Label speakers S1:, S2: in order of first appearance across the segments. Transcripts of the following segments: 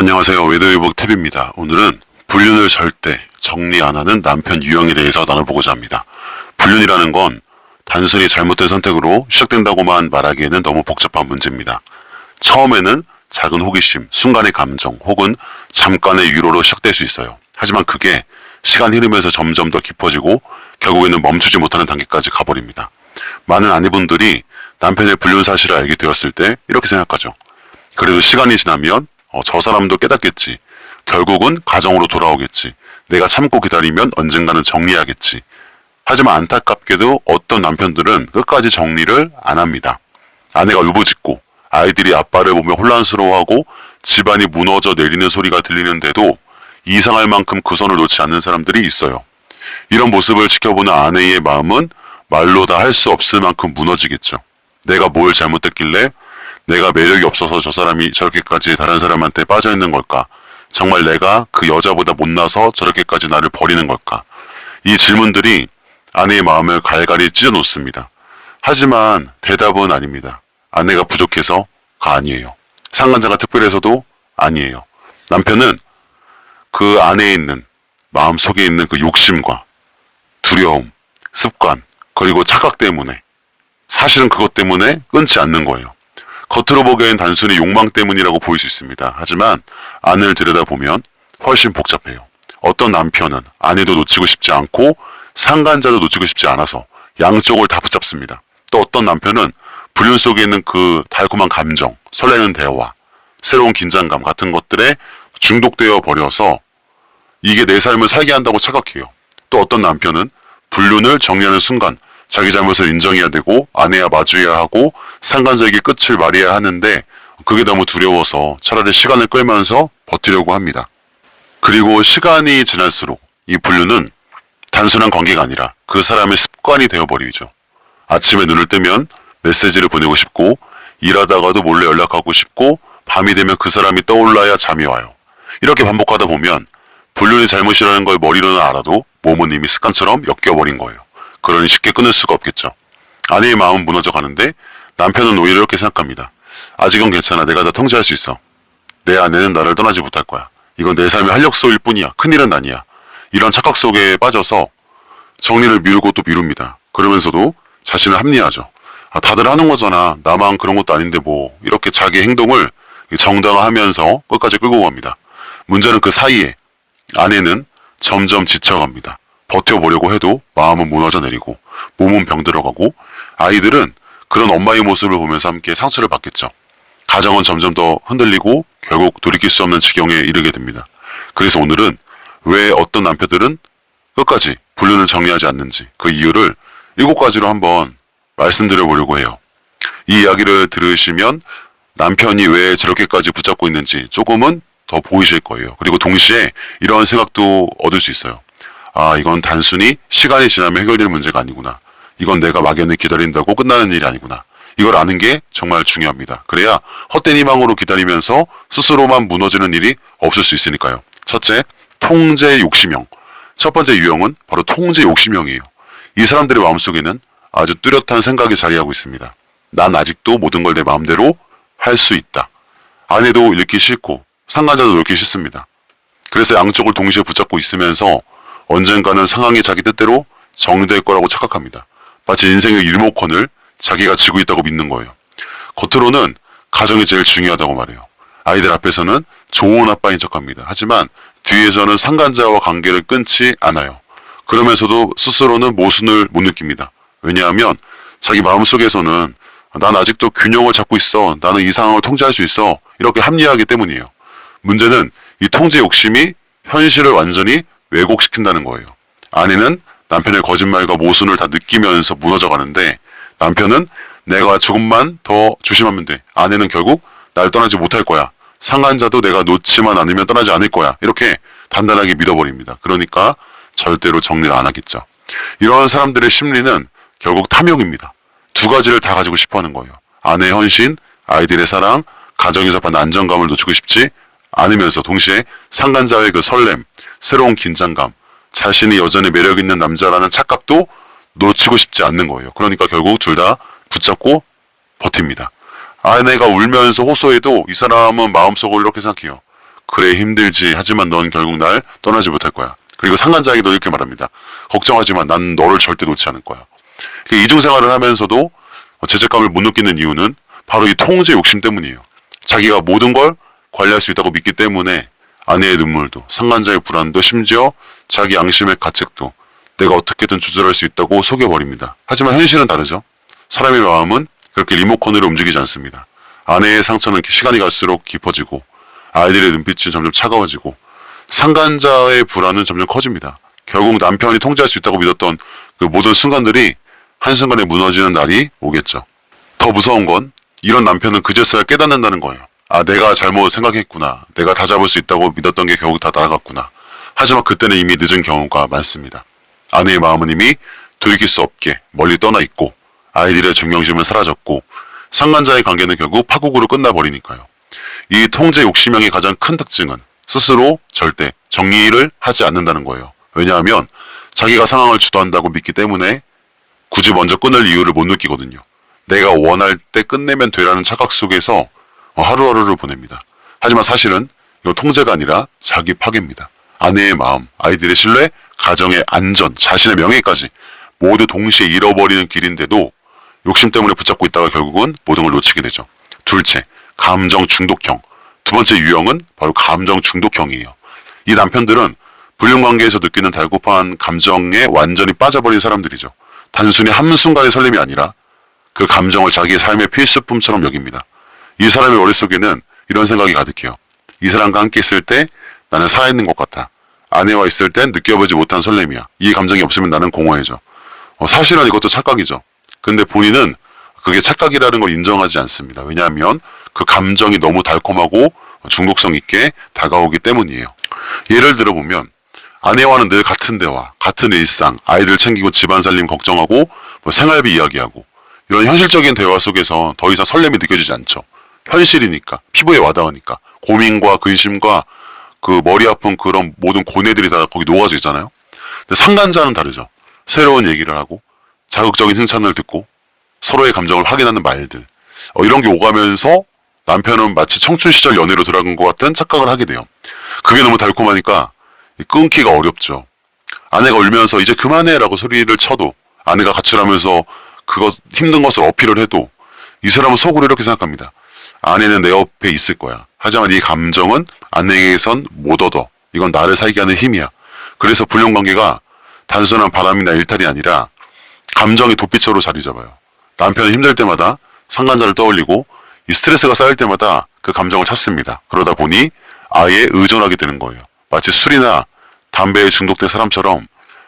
S1: 안녕하세요. 외도의복 탭입니다. 오늘은 불륜을 절대 정리 안 하는 남편 유형에 대해서 나눠보고자 합니다. 불륜이라는 건 단순히 잘못된 선택으로 시작된다고만 말하기에는 너무 복잡한 문제입니다. 처음에는 작은 호기심, 순간의 감정, 혹은 잠깐의 위로로 시작될 수 있어요. 하지만 그게 시간 흐르면서 점점 더 깊어지고 결국에는 멈추지 못하는 단계까지 가버립니다. 많은 아내분들이 남편의 불륜 사실을 알게 되었을 때 이렇게 생각하죠. 그래도 시간이 지나면 어, 저 사람도 깨닫겠지. 결국은 가정으로 돌아오겠지. 내가 참고 기다리면 언젠가는 정리하겠지. 하지만 안타깝게도 어떤 남편들은 끝까지 정리를 안 합니다. 아내가 울부짖고 아이들이 아빠를 보며 혼란스러워하고 집안이 무너져 내리는 소리가 들리는데도 이상할 만큼 그 선을 놓지 않는 사람들이 있어요. 이런 모습을 지켜보는 아내의 마음은 말로 다 할 수 없을 만큼 무너지겠죠. 내가 뭘 잘못했길래 내가 매력이 없어서 저 사람이 저렇게까지 다른 사람한테 빠져 있는 걸까? 정말 내가 그 여자보다 못나서 저렇게까지 나를 버리는 걸까? 이 질문들이 아내의 마음을 갈갈이 찢어 놓습니다. 하지만 대답은 아닙니다. 아내가 부족해서가 아니에요. 상간자가 특별해서도 아니에요. 남편은 그 안에 있는 마음 속에 있는 그 욕심과 두려움, 습관, 그리고 착각 때문에 사실은 그것 때문에 끊지 않는 거예요. 겉으로 보기엔 단순히 욕망 때문이라고 보일 수 있습니다. 하지만 안을 들여다보면 훨씬 복잡해요. 어떤 남편은 아내도 놓치고 싶지 않고 상간자도 놓치고 싶지 않아서 양쪽을 다 붙잡습니다. 또 어떤 남편은 불륜 속에 있는 그 달콤한 감정, 설레는 대화, 새로운 긴장감 같은 것들에 중독되어 버려서 이게 내 삶을 살게 한다고 착각해요. 또 어떤 남편은 불륜을 정리하는 순간 자기 잘못을 인정해야 되고 아내와 마주해야 하고 상관적인 끝을 말해야 하는데 그게 너무 두려워서 차라리 시간을 끌면서 버티려고 합니다. 그리고 시간이 지날수록 이 불륜은 단순한 관계가 아니라 그 사람의 습관이 되어버리죠. 아침에 눈을 뜨면 메시지를 보내고 싶고 일하다가도 몰래 연락하고 싶고 밤이 되면 그 사람이 떠올라야 잠이 와요. 이렇게 반복하다 보면 불륜의 잘못이라는 걸 머리로는 알아도 몸은 이미 습관처럼 엮여버린 거예요. 그러니 쉽게 끊을 수가 없겠죠. 아내의 마음은 무너져 가는데 남편은 오히려 이렇게 생각합니다. 아직은 괜찮아. 내가 다 통제할 수 있어. 내 아내는 나를 떠나지 못할 거야. 이건 내 삶의 활력소일 뿐이야. 큰일은 아니야. 이런 착각 속에 빠져서 정리를 미루고 또 미룹니다. 그러면서도 자신을 합리화하죠. 아, 다들 하는 거잖아. 나만 그런 것도 아닌데 뭐. 이렇게 자기 행동을 정당화하면서 끝까지 끌고 갑니다. 문제는 그 사이에 아내는 점점 지쳐갑니다. 버텨보려고 해도 마음은 무너져 내리고 몸은 병들어가고 아이들은 그런 엄마의 모습을 보면서 함께 상처를 받겠죠. 가정은 점점 더 흔들리고 결국 돌이킬 수 없는 지경에 이르게 됩니다. 그래서 오늘은 왜 어떤 남편들은 끝까지 불륜을 정리하지 않는지 그 이유를 일곱 가지로 한번 말씀드려 보려고 해요. 이 이야기를 들으시면 남편이 왜 저렇게까지 붙잡고 있는지 조금은 더 보이실 거예요. 그리고 동시에 이런 생각도 얻을 수 있어요. 아, 이건 단순히 시간이 지나면 해결될 문제가 아니구나. 이건 내가 막연히 기다린다고 끝나는 일이 아니구나. 이걸 아는 게 정말 중요합니다. 그래야 헛된 희망으로 기다리면서 스스로만 무너지는 일이 없을 수 있으니까요. 첫째, 통제 욕심형. 첫 번째 유형은 바로 통제 욕심형이에요. 이 사람들의 마음속에는 아주 뚜렷한 생각이 자리하고 있습니다. 난 아직도 모든 걸 내 마음대로 할 수 있다. 아내도 잃기 싫고 상간자도 놓기 싫습니다. 그래서 양쪽을 동시에 붙잡고 있으면서 언젠가는 상황이 자기 뜻대로 정리될 거라고 착각합니다. 마치 인생의 리모컨을 자기가 쥐고 있다고 믿는 거예요. 겉으로는 가정이 제일 중요하다고 말해요. 아이들 앞에서는 좋은 아빠인 척합니다. 하지만 뒤에서는 상간자와 관계를 끊지 않아요. 그러면서도 스스로는 모순을 못 느낍니다. 왜냐하면 자기 마음속에서는 난 아직도 균형을 잡고 있어. 나는 이 상황을 통제할 수 있어. 이렇게 합리화하기 때문이에요. 문제는 이 통제 욕심이 현실을 완전히 왜곡시킨다는 거예요. 아내는 남편의 거짓말과 모순을 다 느끼면서 무너져 가는데 남편은 내가 조금만 더 조심하면 돼. 아내는 결국 날 떠나지 못할 거야. 상간자도 내가 놓지만 않으면 떠나지 않을 거야. 이렇게 단단하게 믿어버립니다. 그러니까 절대로 정리를 안 하겠죠. 이러한 사람들의 심리는 결국 탐욕입니다. 두 가지를 다 가지고 싶어 하는 거예요. 아내의 헌신, 아이들의 사랑, 가정에서 받는 안정감을 놓치고 싶지 않으면서 동시에 상간자의 그 설렘, 새로운 긴장감, 자신이 여전히 매력 있는 남자라는 착각도 놓치고 싶지 않는 거예요. 그러니까 결국 둘 다 붙잡고 버팁니다. 아내가 울면서 호소해도 이 사람은 마음속으로 이렇게 생각해요. 그래 힘들지 하지만 넌 결국 날 떠나지 못할 거야. 그리고 상간자에게도 이렇게 말합니다. 걱정하지만 난 너를 절대 놓지 않을 거야. 그 이중생활을 하면서도 죄책감을 못 느끼는 이유는 바로 이 통제 욕심 때문이에요. 자기가 모든 걸 관리할 수 있다고 믿기 때문에 아내의 눈물도 상간자의 불안도 심지어 자기 양심의 가책도 내가 어떻게든 조절할 수 있다고 속여버립니다. 하지만 현실은 다르죠. 사람의 마음은 그렇게 리모컨으로 움직이지 않습니다. 아내의 상처는 시간이 갈수록 깊어지고 아이들의 눈빛은 점점 차가워지고 상간자의 불안은 점점 커집니다. 결국 남편이 통제할 수 있다고 믿었던 그 모든 순간들이 한순간에 무너지는 날이 오겠죠. 더 무서운 건 이런 남편은 그제서야 깨닫는다는 거예요. 아, 내가 잘못 생각했구나. 내가 다 잡을 수 있다고 믿었던 게 결국 다 날아갔구나. 하지만 그때는 이미 늦은 경우가 많습니다. 아내의 마음은 이미 돌이킬 수 없게 멀리 떠나 있고 아이들의 존경심은 사라졌고 상간자의 관계는 결국 파국으로 끝나버리니까요. 이 통제 욕심형의 가장 큰 특징은 스스로 절대 정리를 하지 않는다는 거예요. 왜냐하면 자기가 상황을 주도한다고 믿기 때문에 굳이 먼저 끊을 이유를 못 느끼거든요. 내가 원할 때 끝내면 되라는 착각 속에서 하루하루를 보냅니다. 하지만 사실은 이거 통제가 아니라 자기 파괴입니다. 아내의 마음, 아이들의 신뢰, 가정의 안전, 자신의 명예까지 모두 동시에 잃어버리는 길인데도 욕심 때문에 붙잡고 있다가 결국은 모든 걸 놓치게 되죠. 둘째, 감정 중독형. 두 번째 유형은 바로 감정 중독형이에요. 이 남편들은 불륜 관계에서 느끼는 달콤한 감정에 완전히 빠져버린 사람들이죠. 단순히 한순간의 설렘이 아니라 그 감정을 자기의 삶의 필수품처럼 여깁니다. 이 사람의 머릿속에는 이런 생각이 가득해요. 이 사람과 함께 있을 때 나는 살아있는 것 같아. 아내와 있을 땐 느껴보지 못한 설렘이야. 이 감정이 없으면 나는 공허해져. 어, 사실은 이것도 착각이죠. 근데 본인은 그게 착각이라는 걸 인정하지 않습니다. 왜냐하면 그 감정이 너무 달콤하고 중독성 있게 다가오기 때문이에요. 예를 들어 보면 아내와는 늘 같은 대화, 같은 일상, 아이들 챙기고 집안 살림 걱정하고 뭐 생활비 이야기하고 이런 현실적인 대화 속에서 더 이상 설렘이 느껴지지 않죠. 현실이니까 피부에 와닿으니까 고민과 근심과 그 머리 아픈 그런 모든 고뇌들이 다 거기 녹아져 있잖아요. 근데 상간자는 다르죠. 새로운 얘기를 하고 자극적인 칭찬을 듣고 서로의 감정을 확인하는 말들 어, 이런 게 오가면서 남편은 마치 청춘 시절 연애로 돌아간 것 같은 착각을 하게 돼요. 그게 너무 달콤하니까 끊기가 어렵죠. 아내가 울면서 이제 그만해라고 소리를 쳐도 아내가 가출하면서 그것 힘든 것을 어필을 해도 이 사람은 속으로 이렇게 생각합니다. 아내는 내 옆에 있을 거야. 하지만 이 감정은 아내에게선 못 얻어. 이건 나를 살게 하는 힘이야. 그래서 불륜 관계가 단순한 바람이나 일탈이 아니라 감정의 도피처로 자리 잡아요. 남편이 힘들 때마다 상간자를 떠올리고 이 스트레스가 쌓일 때마다 그 감정을 찾습니다. 그러다 보니 아예 의존하게 되는 거예요. 마치 술이나 담배에 중독된 사람처럼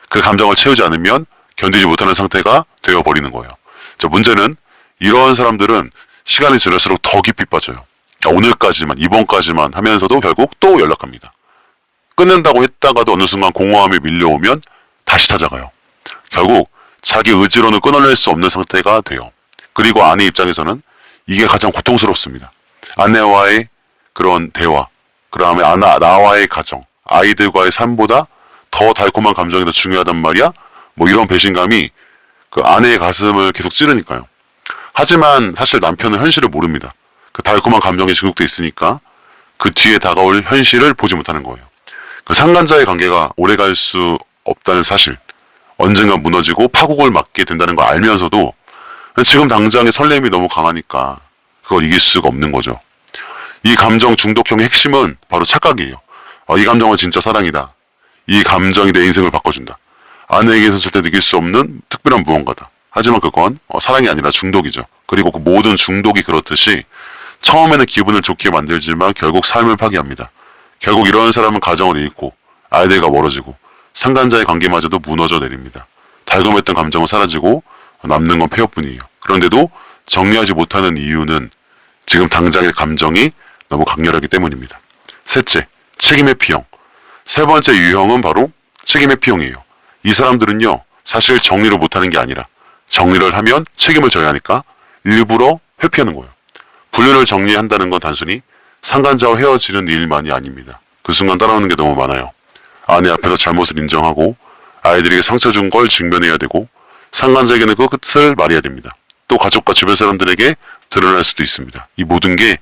S1: 그 감정을 채우지 않으면 견디지 못하는 상태가 되어버리는 거예요. 자, 문제는 이러한 사람들은 시간이 지날수록 더 깊이 빠져요. 아, 오늘까지만, 이번까지만 하면서도 결국 또 연락합니다. 끊는다고 했다가도 어느 순간 공허함이 밀려오면 다시 찾아가요. 결국 자기 의지로는 끊어낼 수 없는 상태가 돼요. 그리고 아내 입장에서는 이게 가장 고통스럽습니다. 아내와의 그런 대화, 그 다음에 아나, 나와의 가정, 아이들과의 삶보다 더 달콤한 감정이 더 중요하단 말이야? 뭐 이런 배신감이 그 아내의 가슴을 계속 찌르니까요. 하지만 사실 남편은 현실을 모릅니다. 그 달콤한 감정에 중독돼 있으니까 그 뒤에 다가올 현실을 보지 못하는 거예요. 그 상간자의 관계가 오래 갈 수 없다는 사실, 언젠가 무너지고 파국을 맞게 된다는 걸 알면서도 지금 당장의 설렘이 너무 강하니까 그걸 이길 수가 없는 거죠. 이 감정 중독형의 핵심은 바로 착각이에요. 어, 이 감정은 진짜 사랑이다. 이 감정이 내 인생을 바꿔준다. 아내에게서 절대 느낄 수 없는 특별한 무언가다. 하지만 그건 어, 사랑이 아니라 중독이죠. 그리고 그 모든 중독이 그렇듯이 처음에는 기분을 좋게 만들지만 결국 삶을 파괴합니다. 결국 이런 사람은 가정을 잃고 아이들과 멀어지고 상간자의 관계마저도 무너져 내립니다. 달콤했던 감정은 사라지고 남는 건 폐허뿐이에요. 그런데도 정리하지 못하는 이유는 지금 당장의 감정이 너무 강렬하기 때문입니다. 셋째, 책임의 피형. 세 번째 유형은 바로 책임의 피형이에요. 이 사람들은요, 사실 정리를 못하는 게 아니라 정리를 하면 책임을 져야 하니까 일부러 회피하는 거예요. 불륜을 정리한다는 건 단순히 상간자와 헤어지는 일만이 아닙니다. 그 순간 따라오는 게 너무 많아요. 아내 앞에서 잘못을 인정하고 아이들에게 상처 준걸 직면해야 되고 상간자에게는 그 끝을 말해야 됩니다. 또 가족과 주변 사람들에게 드러날 수도 있습니다. 이 모든 게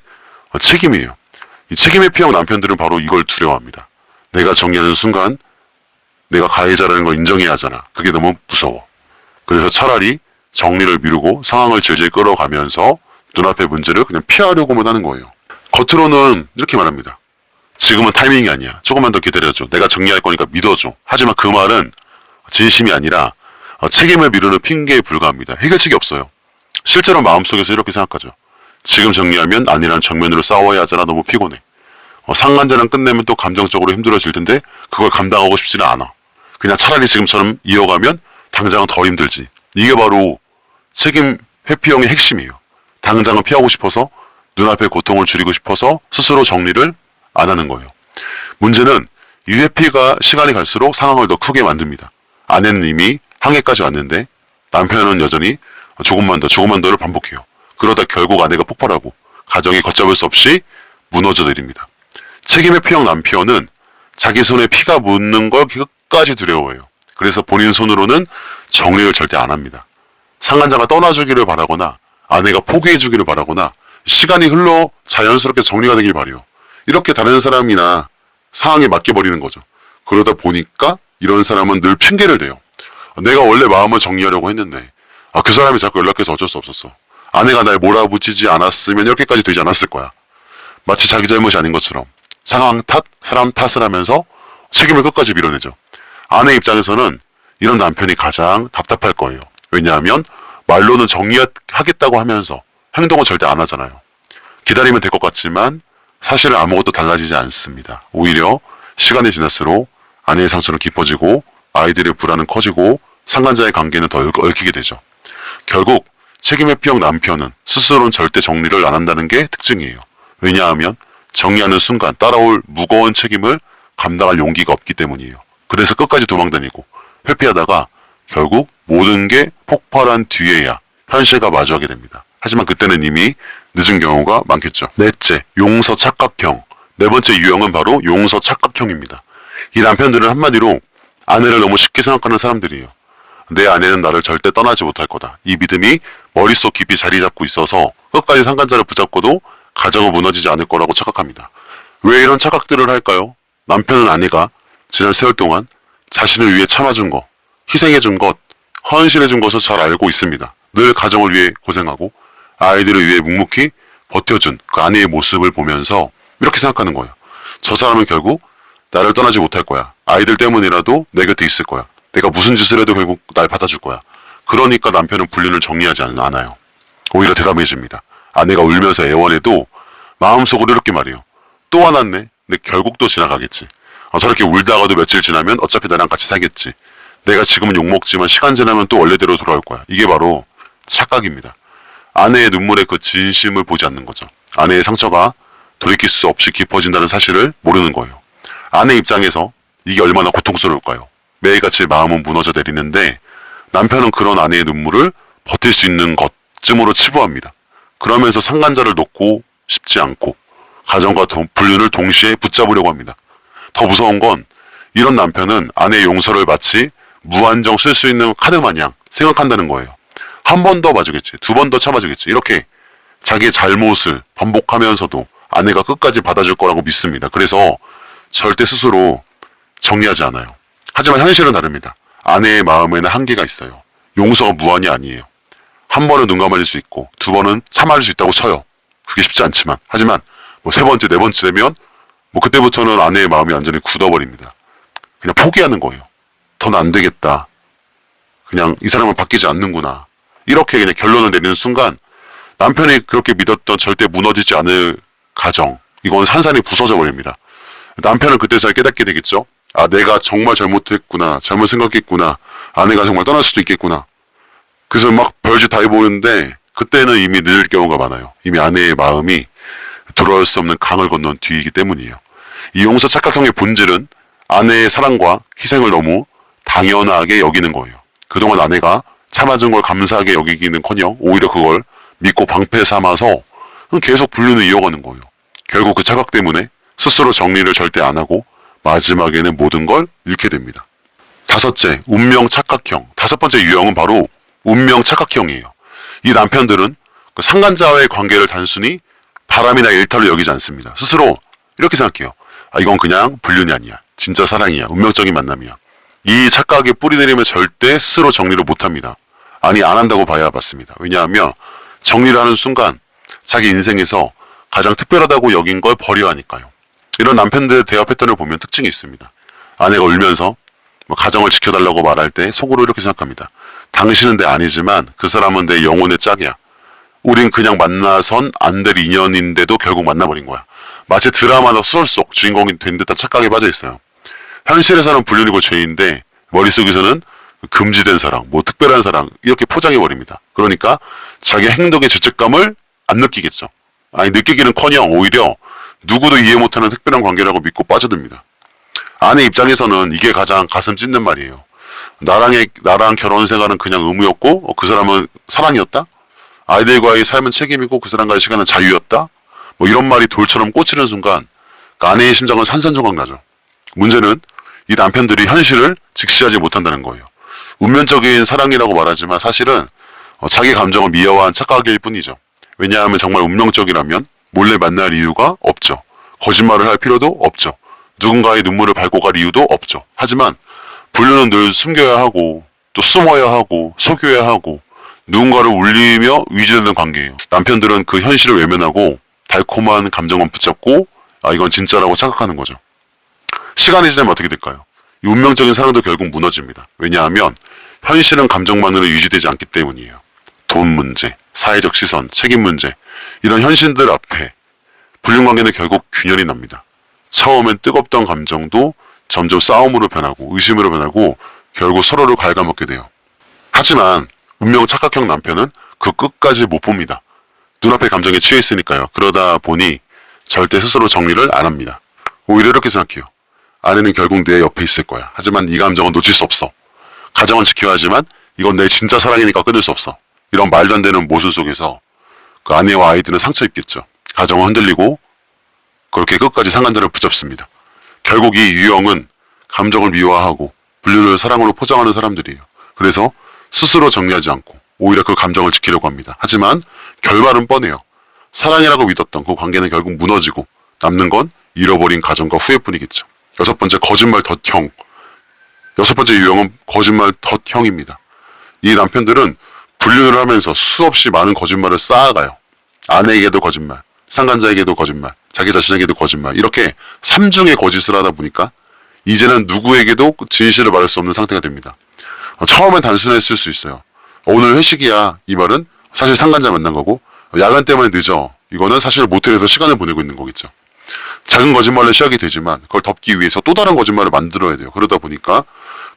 S1: 책임이에요. 이 책임의 피형 남편들은 바로 이걸 두려워합니다. 내가 정리하는 순간 내가 가해자라는 걸 인정해야 하잖아. 그게 너무 무서워. 그래서 차라리 정리를 미루고 상황을 질질 끌어가면서 눈앞의 문제를 그냥 피하려고만 하는 거예요. 겉으로는 이렇게 말합니다. 지금은 타이밍이 아니야. 조금만 더 기다려줘. 내가 정리할 거니까 믿어줘. 하지만 그 말은 진심이 아니라 어, 책임을 미루는 핑계에 불과합니다. 해결책이 없어요. 실제로 마음속에서 이렇게 생각하죠. 지금 정리하면 아니라는 정면으로 싸워야 하잖아. 너무 피곤해. 어, 상간자랑 끝내면 또 감정적으로 힘들어질 텐데 그걸 감당하고 싶지는 않아. 그냥 차라리 지금처럼 이어가면 당장은 더 힘들지. 이게 바로 책임 회피형의 핵심이에요. 당장은 피하고 싶어서 눈앞의 고통을 줄이고 싶어서 스스로 정리를 안 하는 거예요. 문제는 이 회피가 시간이 갈수록 상황을 더 크게 만듭니다. 아내는 이미 항해까지 왔는데 남편은 여전히 조금만 더 조금만 더를 반복해요. 그러다 결국 아내가 폭발하고 가정이 걷잡을 수 없이 무너져 내립니다. 책임의 피형 남편은 자기 손에 피가 묻는 걸 끝까지 두려워해요. 그래서 본인 손으로는 정리를 절대 안 합니다. 상간자가 떠나주기를 바라거나 아내가 포기해주기를 바라거나 시간이 흘러 자연스럽게 정리가 되길 바래요. 이렇게 다른 사람이나 상황에 맡겨버리는 거죠. 그러다 보니까 이런 사람은 늘 핑계를 대요. 내가 원래 마음을 정리하려고 했는데 아, 그 사람이 자꾸 연락해서 어쩔 수 없었어. 아내가 날 몰아붙이지 않았으면 이렇게까지 되지 않았을 거야. 마치 자기 잘못이 아닌 것처럼 상황 탓, 사람 탓을 하면서 책임을 끝까지 밀어내죠. 아내 입장에서는 이런 남편이 가장 답답할 거예요. 왜냐하면 말로는 정리하겠다고 하면서 행동은 절대 안 하잖아요. 기다리면 될 것 같지만 사실은 아무것도 달라지지 않습니다. 오히려 시간이 지날수록 아내의 상처는 깊어지고 아이들의 불안은 커지고 상간자의 관계는 더 얽- 얽히게 되죠. 결국 책임의 피형 남편은 스스로는 절대 정리를 안 한다는 게 특징이에요. 왜냐하면 정리하는 순간 따라올 무거운 책임을 감당할 용기가 없기 때문이에요. 그래서 끝까지 도망다니고 회피하다가 결국 모든 게 폭발한 뒤에야 현실과 마주하게 됩니다. 하지만 그때는 이미 늦은 경우가 많겠죠. 넷째, 용서 착각형. 네 번째 유형은 바로 용서 착각형입니다. 이 남편들은 한마디로 아내를 너무 쉽게 생각하는 사람들이에요. 내 아내는 나를 절대 떠나지 못할 거다. 이 믿음이 머릿속 깊이 자리 잡고 있어서 끝까지 상간자를 붙잡고도 가정은 무너지지 않을 거라고 착각합니다. 왜 이런 착각들을 할까요? 남편은 아내가 지난 세월 동안 자신을 위해 참아준 것, 희생해준 것, 헌신해준 것을 잘 알고 있습니다. 늘 가정을 위해 고생하고 아이들을 위해 묵묵히 버텨준 그 아내의 모습을 보면서 이렇게 생각하는 거예요. 저 사람은 결국 나를 떠나지 못할 거야. 아이들 때문이라도 내 곁에 있을 거야. 내가 무슨 짓을 해도 결국 날 받아줄 거야. 그러니까 남편은 불륜을 정리하지 않- 않아요. 오히려 대담해집니다. 아내가 울면서 애원해도 마음속으로 이렇게 말해요. 또 화났네. 근데 결국 또 지나가겠지. 어, 저렇게 울다가도 며칠 지나면 어차피 나랑 같이 살겠지. 내가 지금은 욕먹지만 시간 지나면 또 원래대로 돌아올 거야. 이게 바로 착각입니다. 아내의 눈물의 그 진심을 보지 않는 거죠. 아내의 상처가 돌이킬 수 없이 깊어진다는 사실을 모르는 거예요. 아내 입장에서 이게 얼마나 고통스러울까요? 매일같이 마음은 무너져 내리는데 남편은 그런 아내의 눈물을 버틸 수 있는 것쯤으로 치부합니다. 그러면서 상간자를 놓고 싶지 않고 가정과 동- 불륜을 동시에 붙잡으려고 합니다. 더 무서운 건 이런 남편은 아내의 용서를 마치 무한정 쓸 수 있는 카드 마냥 생각한다는 거예요. 한 번 더 봐주겠지, 두 번 더 참아주겠지. 이렇게 자기의 잘못을 반복하면서도 아내가 끝까지 받아줄 거라고 믿습니다. 그래서 절대 스스로 정리하지 않아요. 하지만 현실은 다릅니다. 아내의 마음에는 한계가 있어요. 용서가 무한이 아니에요. 한 번은 눈 감아줄 수 있고 두 번은 참아줄 수 있다고 쳐요. 그게 쉽지 않지만 하지만 뭐 세 번째 네 번째 되면 뭐 그때부터는 아내의 마음이 완전히 굳어버립니다. 그냥 포기하는 거예요. 더 안 되겠다. 그냥 이 사람은 바뀌지 않는구나. 이렇게 그냥 결론을 내리는 순간 남편이 그렇게 믿었던 절대 무너지지 않을 가정 이건 산산이 부서져 버립니다. 남편은 그때서야 깨닫게 되겠죠. 아 내가 정말 잘못했구나 잘못 생각했구나 아내가 정말 떠날 수도 있겠구나. 그래서 막 별짓 다 해보는데 그때는 이미 늦을 경우가 많아요. 이미 아내의 마음이 돌아올 수 없는 강을 건넌 뒤이기 때문이에요. 이 용서 착각형의 본질은 아내의 사랑과 희생을 너무 당연하게 여기는 거예요. 그동안 아내가 참아준 걸 감사하게 여기기는커녕 오히려 그걸 믿고 방패 삼아서 계속 불륜을 이어가는 거예요. 결국 그 착각 때문에 스스로 정리를 절대 안 하고 마지막에는 모든 걸 잃게 됩니다. 다섯째, 운명 착각형. 다섯 번째 유형은 바로 운명 착각형이에요. 이 남편들은 그 상간자와의 관계를 단순히 바람이나 일탈로 여기지 않습니다. 스스로 이렇게 생각해요. 아, 이건 그냥 불륜이 아니야. 진짜 사랑이야. 운명적인 만남이야. 이 착각에 뿌리 내리면 절대 스스로 정리를 못 합니다. 아니, 안 한다고 봐야 맞습니다. 왜냐하면 정리를 하는 순간 자기 인생에서 가장 특별하다고 여긴 걸 버려야 하니까요. 이런 남편들의 대화 패턴을 보면 특징이 있습니다. 아내가 울면서 뭐 가정을 지켜달라고 말할 때 속으로 이렇게 생각합니다. 당신은 내 아니지만 그 사람은 내 영혼의 짝이야. 우린 그냥 만나선 안 될 인연인데도 결국 만나버린 거야. 마치 드라마나 소설 속 주인공이 된 듯한 착각에 빠져 있어요. 현실에서는 불륜이고 죄인데 머릿속에서는 금지된 사랑, 뭐 특별한 사랑 이렇게 포장해 버립니다. 그러니까 자기 행동의 죄책감을 안 느끼겠죠. 아니 느끼기는커녕 오히려 누구도 이해 못하는 특별한 관계라고 믿고 빠져듭니다. 아내 입장에서는 이게 가장 가슴 찢는 말이에요. 나랑의 나랑 결혼 생활은 그냥 의무였고 어, 그 사람은 사랑이었다. 아이들과의 삶은 책임이고 그 사람과의 시간은 자유였다. 뭐 이런 말이 돌처럼 꽂히는 순간 그 아내의 심장은 산산조각 나죠. 문제는 이 남편들이 현실을 직시하지 못한다는 거예요. 운면적인 사랑이라고 말하지만 사실은 어, 자기 감정을 미화한 착각일 뿐이죠. 왜냐하면 정말 운명적이라면 몰래 만날 이유가 없죠. 거짓말을 할 필요도 없죠. 누군가의 눈물을 밟고 갈 이유도 없죠. 하지만 불륜은 늘 숨겨야 하고 또 숨어야 하고 속여야 하고 누군가를 울리며 위지되는 관계예요. 남편들은 그 현실을 외면하고 달콤한 감정만 붙잡고 아 이건 진짜라고 착각하는 거죠. 시간이 지나면 어떻게 될까요? 이 운명적인 사랑도 결국 무너집니다. 왜냐하면 현실은 감정만으로 유지되지 않기 때문이에요. 돈 문제, 사회적 시선, 책임 문제 이런 현실들 앞에 불륜 관계는 결국 균열이 납니다. 처음엔 뜨겁던 감정도 점점 싸움으로 변하고 의심으로 변하고 결국 서로를 갉아먹게 돼요. 하지만 운명 착각형 남편은 그 끝까지 못 봅니다. 눈앞의 감정에 취해 있으니까요. 그러다 보니 절대 스스로 정리를 안 합니다. 오히려 이렇게 생각해요. 아내는 결국 내 옆에 있을 거야. 하지만 이 감정은 놓칠 수 없어. 가정은 지켜야 하지만 이건 내 진짜 사랑이니까 끊을 수 없어. 이런 말도 안 되는 모순 속에서 그 아내와 아이들은 상처 입겠죠. 가정은 흔들리고 그렇게 끝까지 상간자를 붙잡습니다. 결국 이 유형은 감정을 미화하고 분류를 사랑으로 포장하는 사람들이에요. 그래서 스스로 정리하지 않고 오히려 그 감정을 지키려고 합니다. 하지만 결말은 뻔해요. 사랑이라고 믿었던 그 관계는 결국 무너지고 남는 건 잃어버린 가정과 후회뿐이겠죠. 여섯 번째 거짓말 덫형. 여섯 번째 유형은 거짓말 덫형입니다. 이 남편들은 불륜을 하면서 수없이 많은 거짓말을 쌓아가요. 아내에게도 거짓말, 상간자에게도 거짓말, 자기 자신에게도 거짓말. 이렇게 삼중의 거짓을 하다 보니까 이제는 누구에게도 진실을 말할 수 없는 상태가 됩니다. 어, 처음엔 단순했을 수 있어요. 어, 오늘 회식이야. 이 말은 사실 상간자 만난 거고 야간 때문에 늦어. 이거는 사실 모텔에서 시간을 보내고 있는 거겠죠. 작은 거짓말로 시작이 되지만 그걸 덮기 위해서 또 다른 거짓말을 만들어야 돼요. 그러다 보니까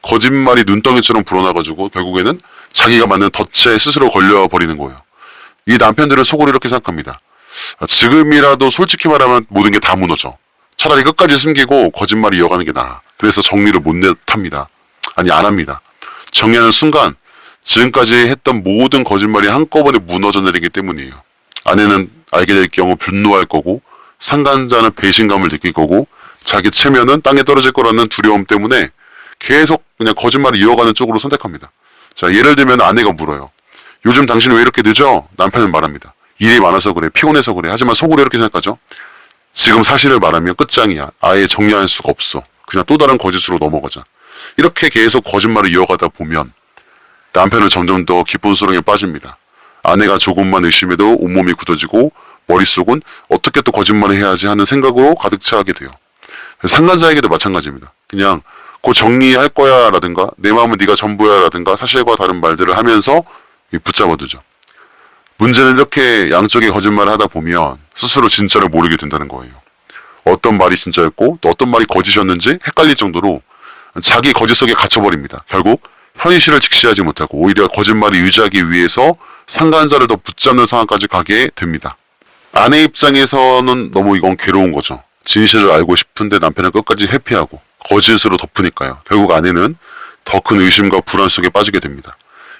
S1: 거짓말이 눈덩이처럼 불어나가지고 결국에는 자기가 만든 덫에 스스로 걸려버리는 거예요. 이 남편들은 속으로 이렇게 생각합니다. 아, 지금이라도 솔직히 말하면 모든 게 다 무너져. 차라리 끝까지 숨기고 거짓말을 이어가는 게 나아. 그래서 정리를 못 냅합니다. 아니 안 합니다. 정리하는 순간 지금까지 했던 모든 거짓말이 한꺼번에 무너져 내리기 때문이에요. 아내는 알게 될 경우 분노할 거고 상간자는 배신감을 느낄 거고 자기 체면은 땅에 떨어질 거라는 두려움 때문에 계속 그냥 거짓말을 이어가는 쪽으로 선택합니다. 자 예를 들면 아내가 물어요. 요즘 당신은 왜 이렇게 늦어? 남편은 말합니다. 일이 많아서 그래. 피곤해서 그래. 하지만 속으로 이렇게 생각하죠. 지금 사실을 말하면 끝장이야. 아예 정리할 수가 없어. 그냥 또 다른 거짓으로 넘어가자. 이렇게 계속 거짓말을 이어가다 보면 남편은 점점 더 깊은 수렁에 빠집니다. 아내가 조금만 의심해도 온몸이 굳어지고 머릿속은 어떻게 또 거짓말을 해야지 하는 생각으로 가득 차게 돼요. 상간자에게도 마찬가지입니다. 그냥 곧 정리할 거야 라든가 내 마음은 네가 전부야 라든가 사실과 다른 말들을 하면서 붙잡아두죠. 문제는 이렇게 양쪽의 거짓말을 하다 보면 스스로 진짜를 모르게 된다는 거예요. 어떤 말이 진짜였고 또 어떤 말이 거짓이었는지 헷갈릴 정도로 자기 거짓 속에 갇혀버립니다. 결국 현실을 직시하지 못하고 오히려 거짓말을 유지하기 위해서 상간자를 더 붙잡는 상황까지 가게 됩니다. 아내 입장에서는 너무 이건 괴로운 거죠. 진실을 알고 싶은데 남편은 끝까지 회피하고 거짓으로 덮으니까요. 결국 아내는 더 큰 의심과 불안 속에 빠지게 됩니다.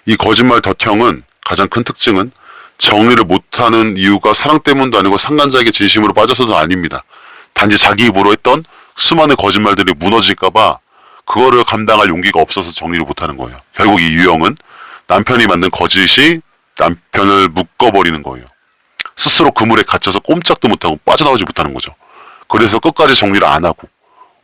S1: 이 거짓말 덫형은 가장 큰 특징은 정리를 못하는 이유가 사랑 때문도 아니고 상간자에게 진심으로 빠져서도 아닙니다. 단지 자기 입으로 했던 수많은 거짓말들이 무너질까봐 그거를 감당할 용기가 없어서 정리를 못하는 거예요. 결국 이 유형은 남편이 만든 거짓이 남편을 묶어버리는 거예요. 스스로 그물에 갇혀서 꼼짝도 못하고 빠져나오지 못하는 거죠. 그래서 끝까지 정리를 안 하고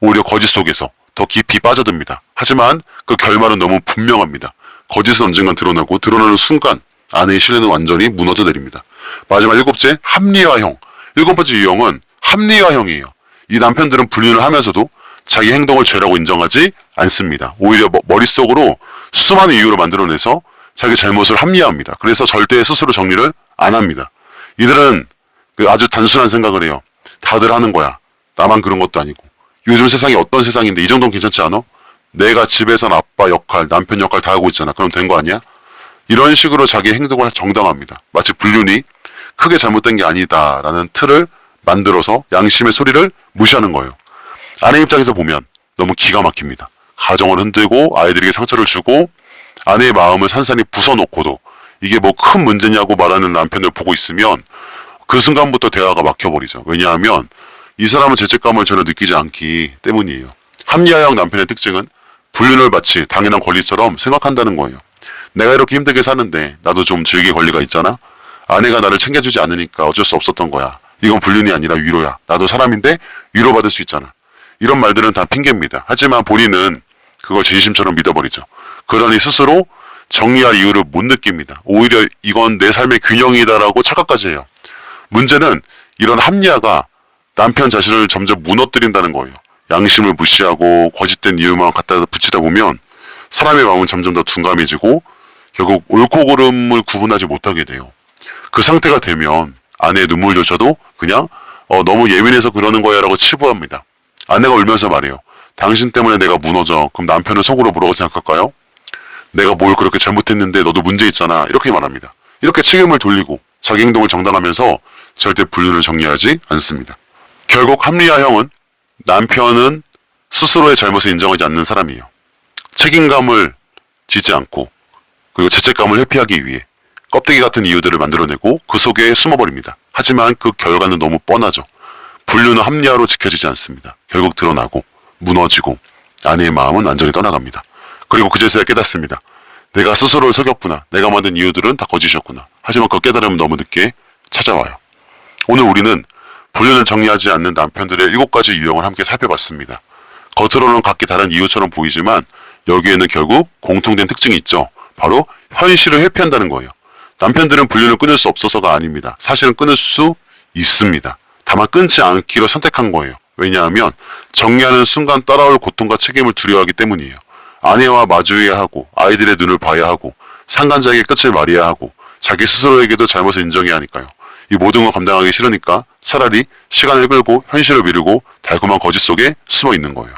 S1: 오히려 거짓 속에서 더 깊이 빠져듭니다. 하지만 그 결말은 너무 분명합니다. 거짓은 언젠간 드러나고 드러나는 순간 아내의 신뢰는 완전히 무너져 내립니다. 마지막 일곱째 합리화형. 일곱 번째 유형은 합리화형이에요. 이 남편들은 불륜을 하면서도 자기 행동을 죄라고 인정하지 않습니다. 오히려 머- 머릿속으로 수많은 이유를 만들어내서 자기 잘못을 합리화합니다. 그래서 절대 스스로 정리를 안 합니다. 이들은 그 아주 단순한 생각을 해요. 다들 하는 거야. 나만 그런 것도 아니고. 요즘 세상이 어떤 세상인데 이 정도는 괜찮지 않아? 내가 집에선 아빠 역할, 남편 역할 다 하고 있잖아. 그럼 된 거 아니야? 이런 식으로 자기 행동을 정당합니다. 마치 불륜이 크게 잘못된 게 아니다라는 틀을 만들어서 양심의 소리를 무시하는 거예요. 아내 입장에서 보면 너무 기가 막힙니다. 가정을 흔들고 아이들에게 상처를 주고 아내의 마음을 산산히 부숴놓고도 이게 뭐 큰 문제냐고 말하는 남편을 보고 있으면 그 순간부터 대화가 막혀버리죠. 왜냐하면 이 사람은 죄책감을 전혀 느끼지 않기 때문이에요. 합리화형 남편의 특징은 불륜을 마치 당연한 권리처럼 생각한다는 거예요. 내가 이렇게 힘들게 사는데 나도 좀 즐길 권리가 있잖아. 아내가 나를 챙겨주지 않으니까 어쩔 수 없었던 거야. 이건 불륜이 아니라 위로야. 나도 사람인데 위로받을 수 있잖아. 이런 말들은 다 핑계입니다. 하지만 본인은 그걸 진심처럼 믿어버리죠. 그러니 스스로 정리할 이유를 못 느낍니다. 오히려 이건 내 삶의 균형이다라고 착각까지 해요. 문제는 이런 합리화가 남편 자신을 점점 무너뜨린다는 거예요. 양심을 무시하고 거짓된 이유만 갖다 붙이다 보면 사람의 마음은 점점 더 둔감해지고 결국 옳고 그름을 구분하지 못하게 돼요. 그 상태가 되면 아내의 눈물조차도 그냥 어, 너무 예민해서 그러는 거야라고 치부합니다. 아내가 울면서 말해요. 당신 때문에 내가 무너져. 그럼 남편은 속으로 뭐라고 생각할까요? 내가 뭘 그렇게 잘못했는데 너도 문제 있잖아. 이렇게 말합니다. 이렇게 책임을 돌리고 자기 행동을 정당하면서 절대 불륜을 정리하지 않습니다. 결국 합리화 형은 남편은 스스로의 잘못을 인정하지 않는 사람이에요. 책임감을 지지 않고 그리고 죄책감을 회피하기 위해 껍데기 같은 이유들을 만들어내고 그 속에 숨어버립니다. 하지만 그 결과는 너무 뻔하죠. 불륜은 합리화로 지켜지지 않습니다. 결국 드러나고 무너지고 아내의 마음은 완전히 떠나갑니다. 그리고 그제서야 깨닫습니다. 내가 스스로를 속였구나. 내가 만든 이유들은 다 거짓이었구나. 하지만 그 깨달음은 너무 늦게 찾아와요. 오늘 우리는 불륜을 정리하지 않는 남편들의 일곱 가지 유형을 함께 살펴봤습니다. 겉으로는 각기 다른 이유처럼 보이지만 여기에는 결국 공통된 특징이 있죠. 바로 현실을 회피한다는 거예요. 남편들은 불륜을 끊을 수 없어서가 아닙니다. 사실은 끊을 수 있습니다. 다만 끊지 않기로 선택한 거예요. 왜냐하면 정리하는 순간 따라올 고통과 책임을 두려워하기 때문이에요. 아내와 마주해야 하고 아이들의 눈을 봐야 하고 상간자에게 끝을 말해야 하고 자기 스스로에게도 잘못을 인정해야 하니까요. 이 모든 걸 감당하기 싫으니까 차라리 시간을 끌고 현실을 미루고 달콤한 거짓 속에 숨어 있는 거예요.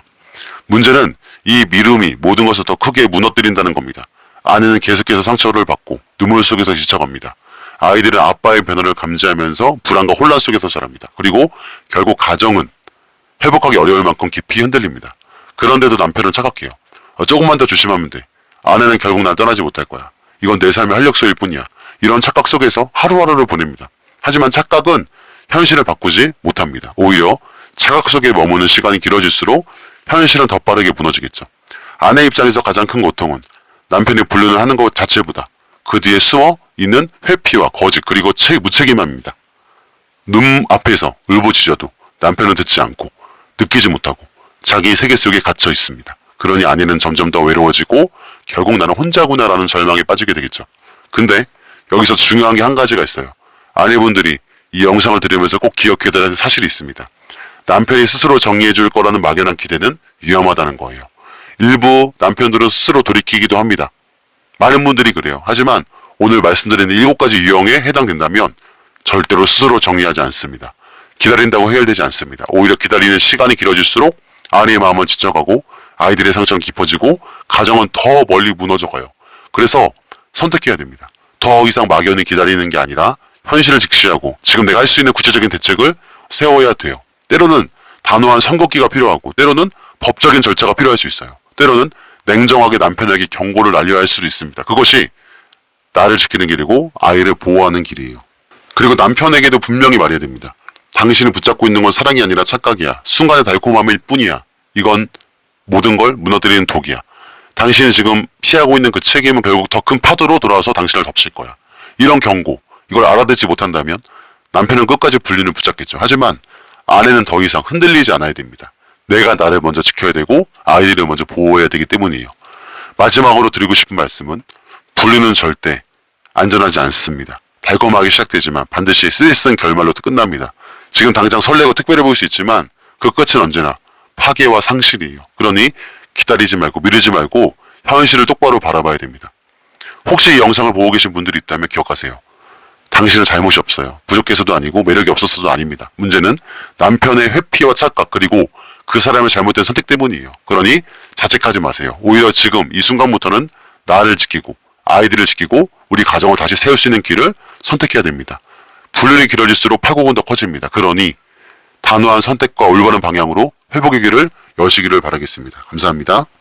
S1: 문제는 이 미움이 모든 것을 더 크게 무너뜨린다는 겁니다. 아내는 계속해서 상처를 받고 눈물 속에서 지쳐갑니다. 아이들은 아빠의 변화를 감지하면서 불안과 혼란 속에서 자랍니다. 그리고 결국 가정은 회복하기 어려울 만큼 깊이 흔들립니다. 그런데도 남편은 착각해요. 어, 조금만 더 조심하면 돼. 아내는 결국 날 떠나지 못할 거야. 이건 내 삶의 활력소일 뿐이야. 이런 착각 속에서 하루하루를 보냅니다. 하지만 착각은 현실을 바꾸지 못합니다. 오히려 착각 속에 머무는 시간이 길어질수록 현실은 더 빠르게 무너지겠죠. 아내 입장에서 가장 큰 고통은 남편이 불륜을 하는 것 자체보다 그 뒤에 숨어 있는 회피와 거짓 그리고 체, 무책임함입니다. 눈 앞에서 울부짖어도 남편은 듣지 않고 느끼지 못하고 자기 세계 속에 갇혀 있습니다. 그러니 아내는 점점 더 외로워지고 결국 나는 혼자구나라는 절망에 빠지게 되겠죠. 근데 여기서 중요한 게 한 가지가 있어요. 아내분들이 이 영상을 들으면서 꼭 기억해야 될 사실이 있습니다. 남편이 스스로 정리해 줄 거라는 막연한 기대는 위험하다는 거예요. 일부 남편들은 스스로 돌이키기도 합니다. 많은 분들이 그래요. 하지만 오늘 말씀드린 일곱 가지 유형에 해당된다면 절대로 스스로 정리하지 않습니다. 기다린다고 해결되지 않습니다. 오히려 기다리는 시간이 길어질수록 아내의 마음은 지쳐가고 아이들의 상처는 깊어지고 가정은 더 멀리 무너져가요. 그래서 선택해야 됩니다. 더 이상 막연히 기다리는 게 아니라 현실을 직시하고 지금 내가 할 수 있는 구체적인 대책을 세워야 돼요. 때로는 단호한 선거기가 필요하고 때로는 법적인 절차가 필요할 수 있어요. 때로는 냉정하게 남편에게 경고를 날려야 할 수도 있습니다. 그것이 나를 지키는 길이고 아이를 보호하는 길이에요. 그리고 남편에게도 분명히 말해야 됩니다. 당신을 붙잡고 있는 건 사랑이 아니라 착각이야. 순간의 달콤함일 뿐이야. 이건 모든 걸 무너뜨리는 독이야. 당신이 지금 피하고 있는 그 책임은 결국 더 큰 파도로 돌아와서 당신을 덮칠 거야. 이런 경고, 이걸 알아듣지 못한다면 남편은 끝까지 불륜을 붙잡겠죠. 하지만 아내는 더 이상 흔들리지 않아야 됩니다. 내가 나를 먼저 지켜야 되고 아이들을 먼저 보호해야 되기 때문이에요. 마지막으로 드리고 싶은 말씀은 분류는 절대 안전하지 않습니다. 달콤하게 시작되지만 반드시 쓰리쓴 결말로 끝납니다. 지금 당장 설레고 특별해 보일 수 있지만 그 끝은 언제나 파괴와 상실이에요. 그러니 기다리지 말고 미루지 말고 현실을 똑바로 바라봐야 됩니다. 혹시 이 영상을 보고 계신 분들이 있다면 기억하세요. 당신은 잘못이 없어요. 부족해서도 아니고 매력이 없어서도 아닙니다. 문제는 남편의 회피와 착각 그리고 그 사람의 잘못된 선택 때문이에요. 그러니 자책하지 마세요. 오히려 지금 이 순간부터는 나를 지키고 아이들을 지키고 우리 가정을 다시 세울 수 있는 길을 선택해야 됩니다. 분열이 길어질수록 파국은 더 커집니다. 그러니 단호한 선택과 올바른 방향으로 회복의 길을 여시기를 바라겠습니다. 감사합니다.